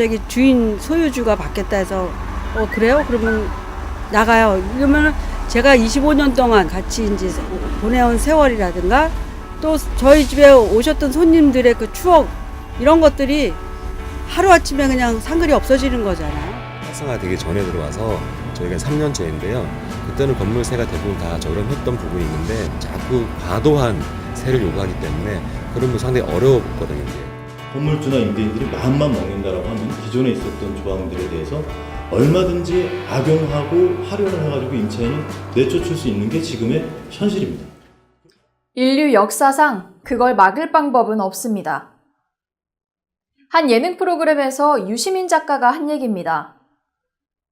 갑자기 주인 소유주가 바뀌었다 해서 어 그래요? 그러면 나가요. 이러면은 제가 25년 동안 같이 이제 보내온 세월이라든가 또 저희 집에 오셨던 손님들의 그 추억 이런 것들이 하루아침에 그냥 상글이 없어지는 거잖아요. 활성화되기 전에 들어와서 저희가 3년째인데요. 그때는 건물세가 대부분 다 저렴했던 부분이 있는데 자꾸 과도한 세를 요구하기 때문에 그런 부 상당히 어려웠거든요. 건물주나 임대인들이 마음만 먹는다라고 하면 기존에 있었던 조항들에 대해서 얼마든지 악용하고 활용을 해가지고 인체에는 내쫓을 수 있는 게 지금의 현실입니다. 인류 역사상 그걸 막을 방법은 없습니다. 한 예능 프로그램에서 유시민 작가가 한 얘기입니다.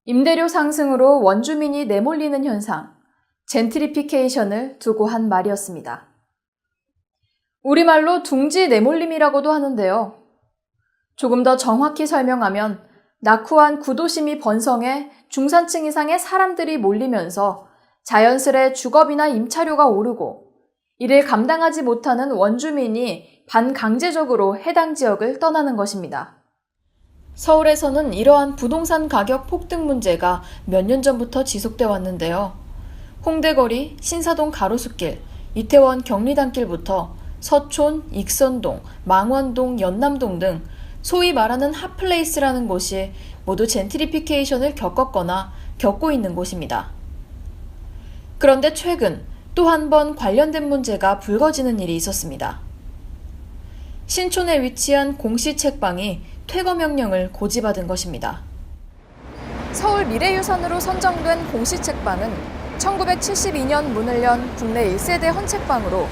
임대료 상승으로 원주민이 내몰리는 현상, 젠트리피케이션을 두고 한 말이었습니다. 우리말로 둥지 내몰림이라고도 하는데요. 조금 더 정확히 설명하면 낙후한 구도심이 번성해 중산층 이상의 사람들이 몰리면서 자연스레 주거비나 임차료가 오르고 이를 감당하지 못하는 원주민이 반강제적으로 해당 지역을 떠나는 것입니다. 서울에서는 이러한 부동산 가격 폭등 문제가 몇 년 전부터 지속돼 왔는데요. 홍대거리, 신사동 가로수길, 이태원 경리단길부터 서촌, 익선동, 망원동, 연남동 등 소위 말하는 핫플레이스라는 곳이 모두 젠트리피케이션을 겪었거나 겪고 있는 곳입니다. 그런데 최근 또 한 번 관련된 문제가 불거지는 일이 있었습니다. 신촌에 위치한 공시 책방이 퇴거 명령을 고지받은 것입니다. 서울 미래유산으로 선정된 공시 책방은 1972년 문을 연 국내 1세대 헌책방으로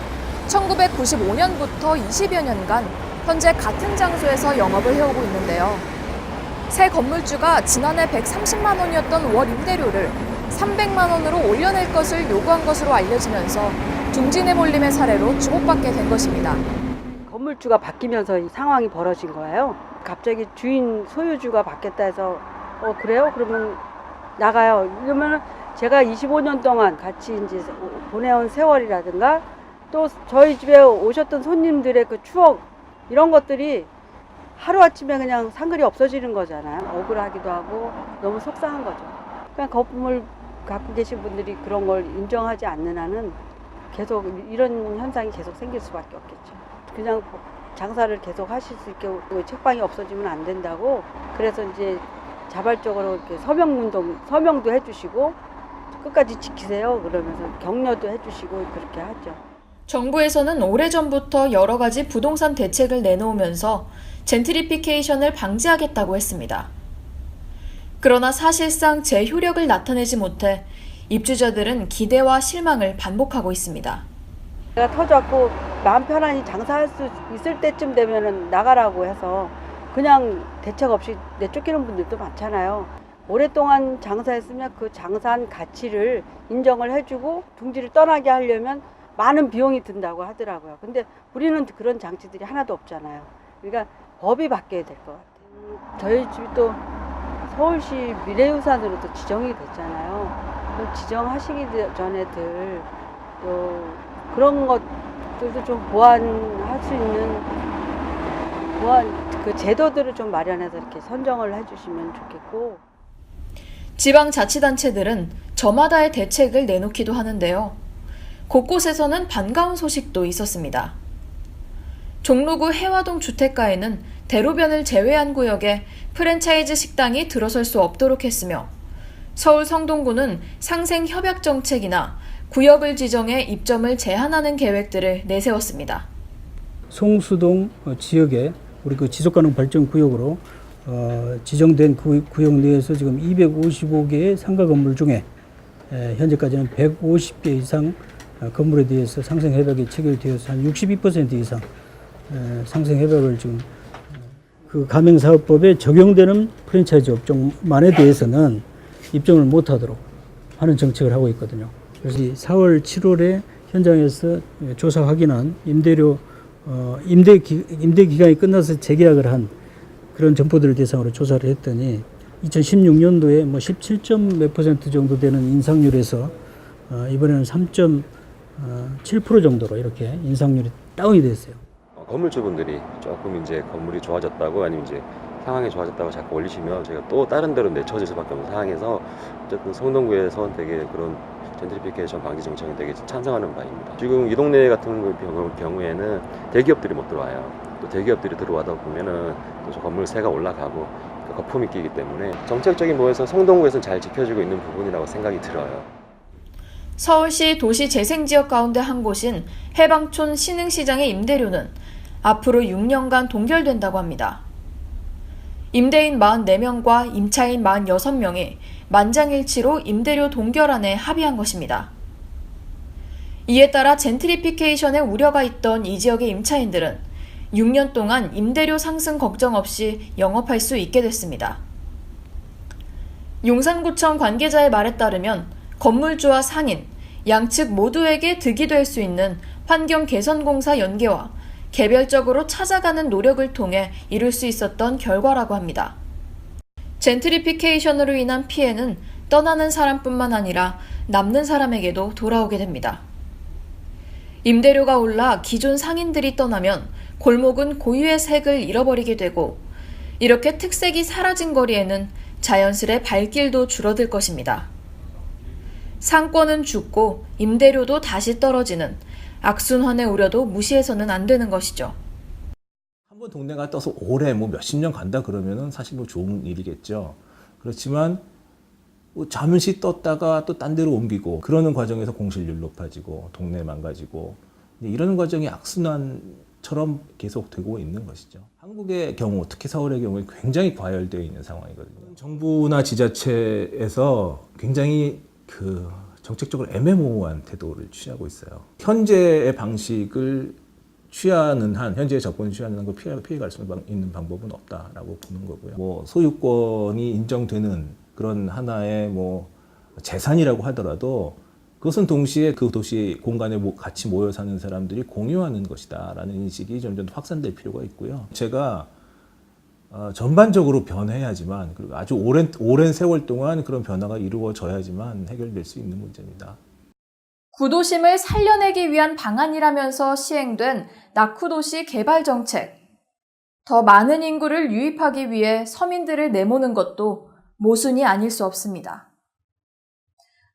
1995년부터 20여 년간 현재 같은 장소에서 영업을 해오고 있는데요. 새 건물주가 지난해 130만 원이었던 월 임대료를 300만 원으로 올려낼 것을 요구한 것으로 알려지면서 둥지내 몰림의 사례로 주목받게 된 것입니다. 건물주가 바뀌면서 이 상황이 벌어진 거예요. 갑자기 주인 소유주가 바뀌었다 해서 어 그래요? 그러면 나가요. 이러면은 제가 25년 동안 같이 이제 보내온 세월이라든가 또 저희 집에 오셨던 손님들의 그 추억 이런 것들이 하루아침에 그냥 상글이 없어지는 거잖아요. 억울하기도 하고 너무 속상한 거죠. 그냥 건물 갖고 계신 분들이 그런 걸 인정하지 않는 한은 계속 이런 현상이 계속 생길 수밖에 없겠죠. 그냥 장사를 계속 하실 수 있게 책방이 없어지면 안 된다고 그래서 이제 자발적으로 이렇게 서명 운동 서명도 해주시고 끝까지 지키세요 그러면서 격려도 해주시고 그렇게 하죠. 정부에서는 오래전부터 여러 가지 부동산 대책을 내놓으면서 젠트리피케이션을 방지하겠다고 했습니다. 그러나 사실상 제 효력을 나타내지 못해 입주자들은 기대와 실망을 반복하고 있습니다. 내가 터졌고 마음 편안히 장사할 수 있을 때쯤 되면은 나가라고 해서 그냥 대책 없이 내쫓기는 분들도 많잖아요. 오랫동안 장사했으면 그 장사한 가치를 인정을 해주고 둥지를 떠나게 하려면 많은 비용이 든다고 하더라고요. 근데 우리는 그런 장치들이 하나도 없잖아요. 그러니까 법이 바뀌어야 될 것 같아요. 음, 저희 집이 또 서울시 미래유산으로 또 지정이 됐잖아요. 지정하시기 전에들 또 그런 것들도 좀 보완할 수 있는 보완 그 제도들을 좀 마련해서 이렇게 선정을 해주시면 좋겠고 지방자치단체들은 저마다의 대책을 내놓기도 하는데요. 곳곳에서는 반가운 소식도 있었습니다. 종로구 해화동 주택가에는 대로변을 제외한 구역에 프랜차이즈 식당이 들어설 수 없도록 했으며 서울 성동구는 상생 협약 정책이나 구역을 지정해 입점을 제한하는 계획들을 내세웠습니다. 송수동 어, 지역에 우리 그 지속가능 발전 구역으로 어, 지정된 구, 구역 내에서 지금 255개의 상가 건물 중에 에, 현재까지는 150개 이상 어, 건물에 대해서 상생 협약이 체결되어서 한 62% 이상 에, 상생 협약을 지금 어, 그 가맹사업법에 적용되는 프랜차이즈 업종만에 대해서는 입점을 못하도록 하는 정책을 하고 있거든요. 그래서 이 4월, 7월에 현장에서 조사 확인한 임대료 어, 임대 기, 임대 기간이 끝나서 재계약을 한 그런 점포들을 대상으로 조사를 했더니 2016년도에 뭐 17점 몇 퍼센트 정도 되는 인상률에서 어, 이번에는 3.7% 정도로 이렇게 인상률이 다운이 됐어요. 어, 건물주분들이 조금 이제 건물이 좋아졌다고 아니면 이제 상황이 좋아졌다고 자꾸 올리시면 저희가 또 다른 데로 내쳐질 수밖에 없는 상황에서 어쨌든 성동구에서 되게 그런 젠트리피케이션 방지 정책에 되게 찬성하는 바입니다. 지금 이 동네 같은 경우, 경우에는 대기업들이 못 들어와요. 또 대기업들이 들어와다 보면은 또저 건물세가 올라가고 그 거품이 끼기 때문에 정책적인 부분에서 성동구에서는 잘 지켜지고 있는 부분이라고 생각이 들어요. 서울시 도시 재생지역 가운데 한 곳인 해방촌 신흥시장의 임대료는 앞으로 6년간 동결된다고 합니다. 임대인 44명과 임차인 46명이 만장일치로 임대료 동결안에 합의한 것입니다. 이에 따라 젠트리피케이션의 우려가 있던 이 지역의 임차인들은 6년 동안 임대료 상승 걱정 없이 영업할 수 있게 됐습니다. 용산구청 관계자의 말에 따르면 건물주와 상인, 양측 모두에게 득이 될 수 있는 환경 개선 공사 연계와 개별적으로 찾아가는 노력을 통해 이룰 수 있었던 결과라고 합니다. 젠트리피케이션으로 인한 피해는 떠나는 사람뿐만 아니라 남는 사람에게도 돌아오게 됩니다. 임대료가 올라 기존 상인들이 떠나면 골목은 고유의 색을 잃어버리게 되고 이렇게 특색이 사라진 거리에는 자연스레 발길도 줄어들 것입니다. 상권은 죽고 임대료도 다시 떨어지는 악순환의 우려도 무시해서는 안 되는 것이죠. 한 번 동네가 떠서 오래 뭐 몇십 년 간다 그러면은 사실 뭐 좋은 일이겠죠. 그렇지만 뭐 잠시 떴다가 또 딴 데로 옮기고 그러는 과정에서 공실률 높아지고 동네 망가지고 이런 과정이 악순환처럼 계속되고 있는 것이죠. 한국의 경우 특히 서울의 경우에 굉장히 과열되어 있는 상황이거든요. 정부나 지자체에서 굉장히 그 정책적으로 애매모호한 태도를 취하고 있어요. 현재의 방식을 취하는 한 현재 접근을 취하는 한그 피해 피해 갈 수 있는 방법은 없다라고 보는 거고요. 뭐 소유권이 인정되는 그런 하나의 뭐 재산이라고 하더라도 그것은 동시에 그 도시 공간에 모- 같이 모여 사는 사람들이 공유하는 것이다라는 인식이 점점 더 확산될 필요가 있고요. 제가 어, 전반적으로 변해야지만 그리고 아주 오랜 오랜 세월 동안 그런 변화가 이루어져야지만 해결될 수 있는 문제입니다. 구도심을 살려내기 위한 방안이라면서 시행된 낙후도시 개발 정책. 더 많은 인구를 유입하기 위해 서민들을 내모는 것도 모순이 아닐 수 없습니다.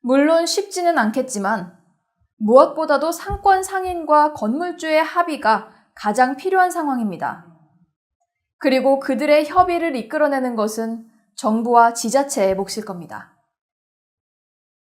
물론 쉽지는 않겠지만 무엇보다도 상권 상인과 건물주의 합의가 가장 필요한 상황입니다. 그리고 그들의 협의를 이끌어내는 것은 정부와 지자체의 몫일 겁니다.